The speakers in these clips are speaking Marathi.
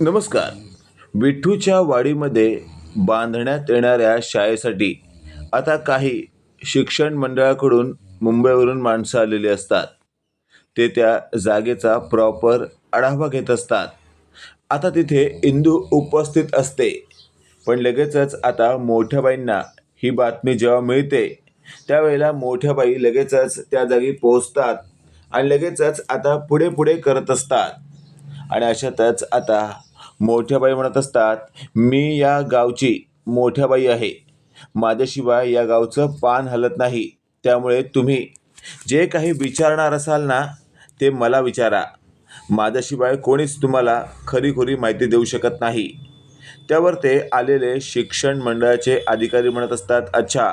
नमस्कार. विठ्ठूच्या वाडीमध्ये बांधण्यात येणाऱ्या शाळेसाठी आता काही शिक्षण मंडळाकडून मुंबईवरून माणसं आलेली असतात. ते त्या जागेचा प्रॉपर आढावा घेत असतात. आता तिथे इंदू उपस्थित असते. पण लगेचच आता मोठ्या बाईंना ही बातमी जेव्हा मिळते त्यावेळेला मोठ्या बाई लगेचच त्या जागी पोहोचतात आणि लगेचच आता पुढे पुढे करत असतात. आणि अशातच आता मोठ्याबाई म्हणत असतात मी या गावची मोठ्या बाई आहे. माझ्याशिवाय या गावचं पान हलत नाही. त्यामुळे तुम्ही जे काही विचारणार असाल ना ते मला विचारा. माझ्याशिवाय कोणीच तुम्हाला खरीखुरी माहिती देऊ शकत नाही. त्यावर ते आलेले शिक्षण मंडळाचे अधिकारी म्हणत असतात अच्छा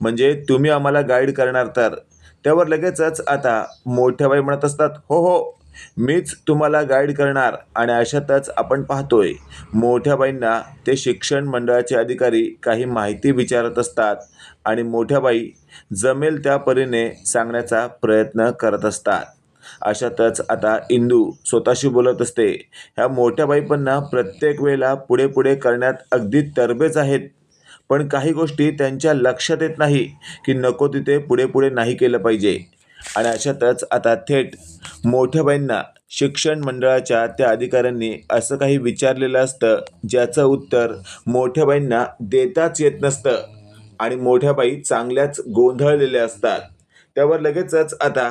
म्हणजे तुम्ही आम्हाला गाईड करणार तर? त्यावर लगेचच आता मोठ्या बाई म्हणत असतात हो हो मीच तुम्हाला गाईड करणार आणि अशातच आपण पाहतोय. मोठ्या बाईंना ते शिक्षण मंडळाचे अधिकारी काही माहिती विचारत असतात आणि मोठ्या बाई जमेल त्या परीने सांगण्याचा प्रयत्न करत असतात. अशातच आता इंदू स्वतःशी बोलत असते. ह्या मोठ्या प्रत्येक वेळेला पुढे पुढे करण्यात अगदी तरबेज आहेत. पण काही गोष्टी त्यांच्या लक्षात येत नाही की नको तिथे पुढे पुढे नाही केलं पाहिजे. आणि अशातच आता थेट मोठ्याबाईंना शिक्षण मंडळाच्या त्या अधिकाऱ्यांनी असं काही विचारलेलं असतं ज्याचं उत्तर मोठ्याबाईंना देताच येत नसतं आणि मोठ्याबाई चांगल्याच गोंधळलेल्या असतात. त्यावर लगेचच आता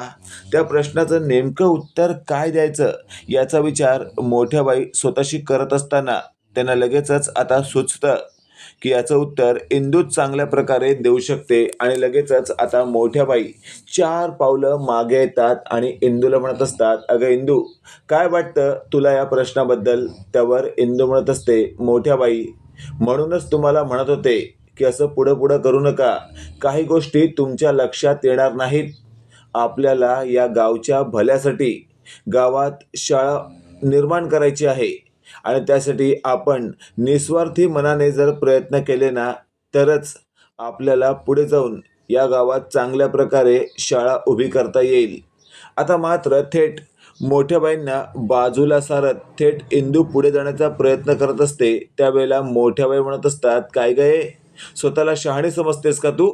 त्या प्रश्नाचं नेमकं उत्तर काय द्यायचं याचा विचार मोठ्या बाई स्वतःशी करत असताना त्यांना लगेचच आता सुचतं. की याचं उत्तर इंदूच चांगल्या प्रकारे देऊ शकते. आणि लगेचच आता मोठ्या बाई चार पावलं मागे येतात आणि इंदूला म्हणत असतात अगं इंदू काय वाटतं तुला या प्रश्नाबद्दल? त्यावर इंदू म्हणत असते मोठ्या बाई म्हणूनच तुम्हाला म्हणत होते की असं पुढं पुढं करू नका. काही गोष्टी तुमच्या लक्षात येणार नाहीत. आपल्याला या गावच्या भल्यासाठी गावात शाळा निर्माण करायची आहे. आणि त्यासाठी आपण निस्वार्थी मनाने जर प्रयत्न केले ना तरच आपल्याला पुढे जाऊन या गावात चांगल्या प्रकारे शाळा उभी करता येईल. आता मात्र थेट मोठ्याबाईंना बाजूला सारत थेट इंदू पुढे जाण्याचा प्रयत्न करत असते त्यावेळेला मोठ्या बाई म्हणत असतात काय गय स्वतःला शहाणे समजतेस का तू?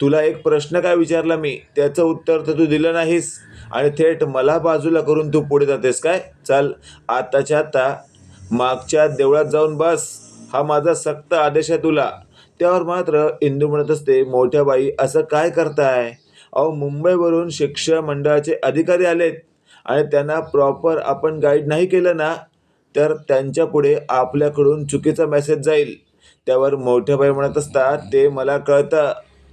तुला एक प्रश्न काय विचारला मी? त्याचं उत्तर तर तू दिलं नाहीस. आणि थेट मला बाजूला करून तू पुढे जातेस काय? चल आताच्या आता मागच्या देवळात जाऊन बस. हा माझा सक्त आदेश आहे तुला. त्यावर मात्र इंदू म्हणत असते मोठ्या बाई असं काय करताय? अहो मुंबईवरून शिक्षण मंडळाचे अधिकारी आलेत आणि त्यांना प्रॉपर आपण गाईड नाही केलं ना तर त्यांच्या पुढे आपल्याकडून चुकीचा मेसेज जाईल. त्यावर मोठ्या बाई म्हणत असतात ते मला कळतं.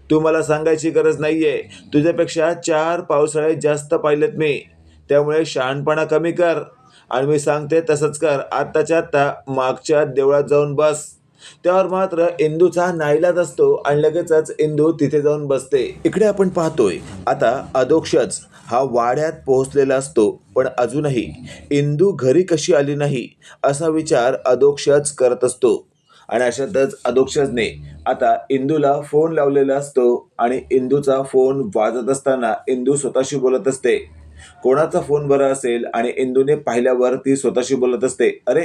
तू मला सांगायची गरज नाही आहे तुझ्यापेक्षा चार पावसाळे जास्त पाहिलेत मी. त्यामुळे शहाणपणा कमी कर. आणि मी सांगते तसंच कर. आत्ताच्या आत्ता मागच्या देवळात जाऊन बस. त्यावर मात्र इंदूचा नाईलाज असतो आणि लगेचच इंदू तिथे जाऊन बसते. इकडे आपण पाहतोय आता अदोक्षच हा वाड्यात पोहोचलेला असतो पण अजूनही इंदू घरी कशी आली नाही असा विचार अदोक्षच करत असतो. आणि अशातच अदोक्षजने आता इंदूला फोन लावलेला असतो आणि इंदूचा फोन वाजत असताना इंदू स्वतःशी बोलत असते. कोणाचा फोन बरा असेल आणि इंदूने पाहिल्यावर ती स्वतःशी बोलत असते अरे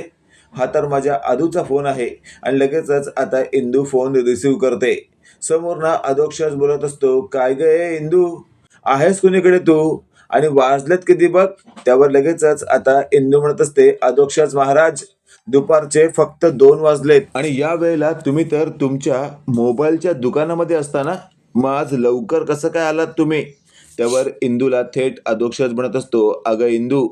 हा तर माझ्या आदूचा फोन आहे. आणि लगेचच आता इंदू फोन रिसीव करते. समोर ना अदोक्षच बोलत असतो काय गे इंदू? आहेस कुणीकडे तू? आणि वाजलेत किती बघ? त्यावर लगेचच आता इंदू म्हणत असते अदोक्षज महाराज दुपारचे फक्त दोन वाजलेत. आणि या वेळेला तुम्ही तर तुमच्या मोबाईलच्या दुकानामध्ये असताना मग आज लवकर कसं काय आलात तुम्ही? त्यावर इंदूला थेट अधोक्षज म्हणत असतो अगं इंदू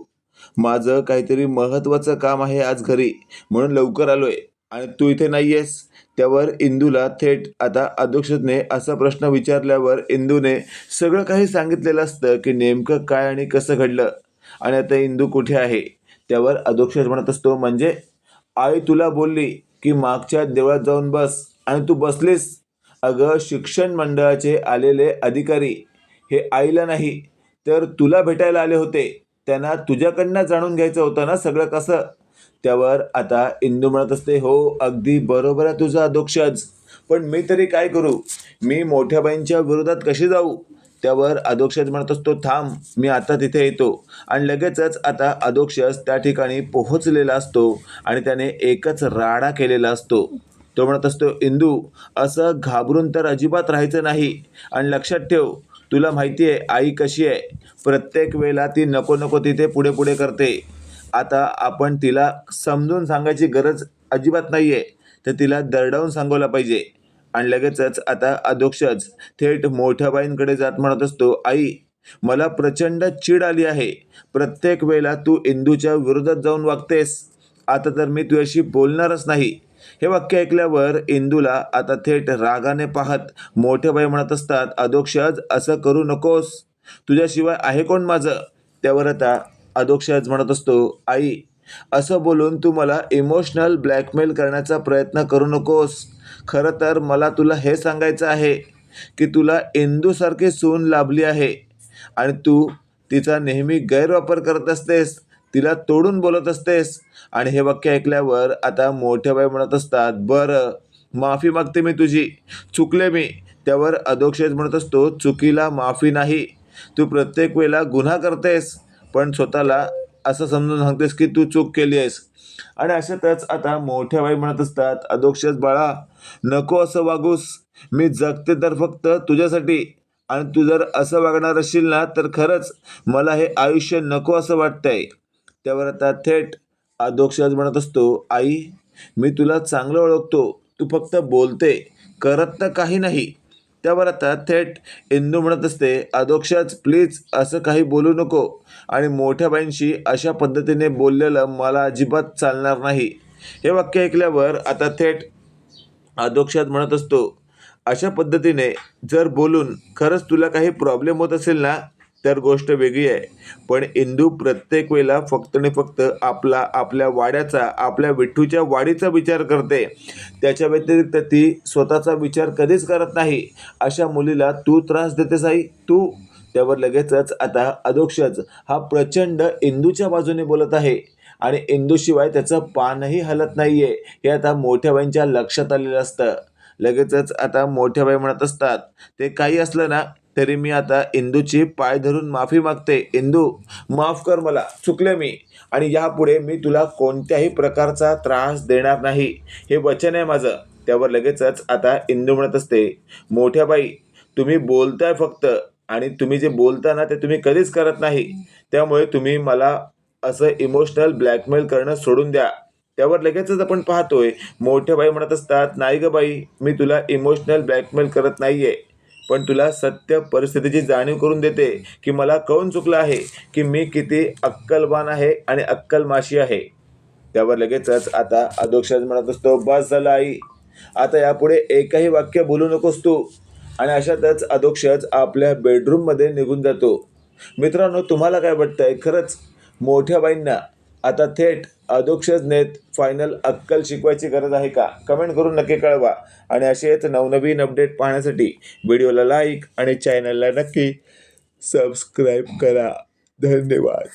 माझं काहीतरी महत्त्वाचं काम आहे आज घरी म्हणून लवकर आलोय आणि तू इथे नाही आहेस त्यावर इंदूला थेट आता अध्यक्षने असा प्रश्न विचारल्यावर इंदूने सगळं काही सांगितलेलं असतं की नेमकं काय आणि कसं घडलं आणि आता इंदू कुठे आहे? त्यावर अध्यक्ष म्हणत असतो म्हणजे आई तुला बोलली की मागच्या देवळात जाऊन बस आणि तू बसलीस. अगं शिक्षण मंडळाचे आलेले अधिकारी हे आईला नाही तर तुला भेटायला आले होते. त्यांना तुझ्याकडनं जाणून घ्यायचं होतं ना सगळं कसं? त्यावर आता इंदू म्हणत असते हो अगदी बरोबर आहे तुझा अधोक्षज पण मी तरी काय करू? मी मोठ्या बाईंच्या विरोधात कशी जाऊ? त्यावर अधोक्षज म्हणत असतो थांब मी आता तिथे येतो. आणि लगेचच आता अधोक्षज त्या ठिकाणी पोहोचलेला असतो आणि त्याने एकच राडा केलेला असतो. तो म्हणत असतो इंदू असं घाबरून तर अजिबात राहायचं नाही. आणि लक्षात ठेव तुला माहिती आहे आई कशी आहे? प्रत्येक वेळेला ती नको नको तिथे पुढे पुढे करते. आता आपण तिला समजून सांगायची गरज अजिबात नाही आहे तर तिला दरडावून सांगवला पाहिजे. आणि लगेचच आता अध्यक्षच थेट मोठ्या बाईंकडे जात म्हणत असतो आई मला प्रचंड चीड आली आहे. प्रत्येक वेळेला तू इंदूच्या विरोधात जाऊन वागतेस. आता तर मी तुझ्याशी बोलणारच नाही. हे वाक्य ऐकल्यावर इंदूला आता थेट रागाने पाहत मोठे बाई म्हणत असतात अधोक्षज असं करू नकोस. तुझ्याशिवाय आहे कोण माझं? त्यावर आता अधोक्षज म्हणत असतो आई असं बोलून तू मला इमोशनल ब्लॅकमेल करण्याचा प्रयत्न करू नकोस. खरं तर मला तुला हे सांगायचं आहे की तुला इंदूसारखी सून लाभली आहे आणि तू तिचा नेहमी गैरवापर करत असतेस. तिला तोडून बोलत असतेस. आणि हे वाक्य ऐकल्यावर आता मोठ्या बाई म्हणत असतात बरं माफी मागते मी तुझी. चुकले मी. त्यावर अधोक्षेत म्हणत असतो चुकीला माफी नाही. तू प्रत्येक वेळेला गुन्हा करतेस पण स्वतःला असं समजून सांगतेस की तू चूक केली आहेस आणि अशातच आता मोठ्या बाई म्हणत असतात अधोक्षेत बाळा नको असं वागूस. मी जगते तर फक्त तुझ्यासाठी. आणि तू जर असं वागणार असशील ना तर खरंच मला हे आयुष्य नको असं वाटतंय. त्यावर आता थेट दोक्षराज म्हणत असतो आई मी तुला चांगलं ओळखतो. तू फक्त बोलते करत तर काही नाही. त्यावर आता थेट इंदू म्हणत असते अधोक्षज प्लीज असं काही बोलू नको. आणि मोठ्या बाईंशी अशा पद्धतीने बोललेलं मला अजिबात चालणार नाही. हे वाक्य ऐकल्यावर आता थेट अधोक्षात म्हणत असतो अशा पद्धतीने जर बोलून खरंच तुला काही प्रॉब्लेम होत असेल ना तर गोष्ट वेगळी आहे. पण इंदू प्रत्येक वेळेला फक्त आणि फक्त आपला आपल्या वाड्याचा आपल्या विठ्ठूच्या वाडीचा विचार करते. त्याच्या व्यतिरिक्त ती स्वतःचा विचार कधीच करत नाही. अशा मुलीला तू त्रास देतेस आई तू. त्यावर लगेचच आता अधोक्षच हा प्रचंड इंदूच्या बाजूने बोलत आहे. आणि इंदूशिवाय त्याचं पानही हलत नाही आहे हे आता मोठ्या बाईंच्या लक्षात आलेलं असतं. लगेचच आता मोठ्या बाई म्हणत असतात ते काही असलं ना तरी मी आता इंदूची पाय धरून माफी मागते. इंदू माफ कर मला. चुकले मी. आणि यापुढे मी तुला कोणत्याही प्रकारचा त्रास देणार नाही. हे वचन आहे माझं. त्यावर लगेचच आता इंदू म्हणत असते मोठ्या बाई तुम्ही बोलताय फक्त. आणि तुम्ही जे बोलता ना ते तुम्ही कधीच करत नाही. त्यामुळे तुम्ही मला असं इमोशनल ब्लॅकमेल करणं सोडून द्या. त्यावर लगेचच आपण पाहतोय मोठ्या बाई म्हणत असतात नाही ग बाई मी तुला इमोशनल ब्लॅकमेल करत नाहीये. पण तुला सत्य परिस्थितीची जाणीव करून देते की मला कळून चुकलं आहे की मी किती अक्कलवान आहे आणि अक्कलमाशी आहे. त्यावर लगेचच आता अधोक्षज म्हणत असतो बस झालं आई. आता यापुढे एकही वाक्य बोलू नकोस तू. आणि अशातच अधोक्षज आपल्या बेडरूममध्ये निघून जातो. मित्रांनो तुम्हाला काय वाटतंय? खरंच मोठ्या बाईंना आता थेट अधोक्षजनेत फायनल अक्कल शिकवायची गरज आहे का? कमेंट करून नक्की कळवा. आणि असेच नवनवीन अपडेट पाहण्यासाठी व्हिडिओला लाईक आणि चॅनलला नक्की सबस्क्राईब करा. धन्यवाद.